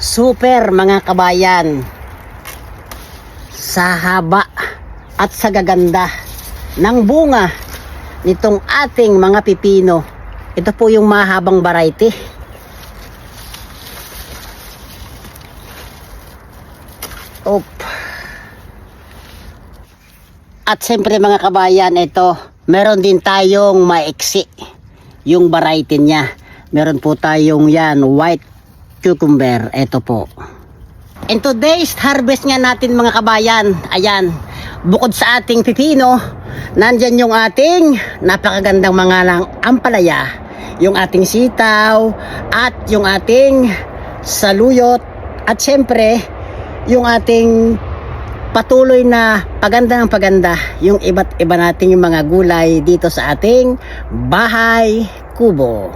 Super mga kabayan. Sa haba at sa gaganda ng bunga nitong ating mga pipino. Ito po yung mahabang variety. Op. At siyempre mga kabayan, ito, meron din tayong maiksi. Yung variety niya. Meron po tayong yan, white cucumber. Ito po. In today's harvest nga natin mga kabayan, ayan, bukod sa ating pipino, nandyan yung ating napakagandang mga lang ampalaya, yung ating sitaw, at yung ating saluyot, at syempre, yung ating patuloy na paganda ng paganda yung iba't iba nating mga gulay dito sa ating bahay kubo.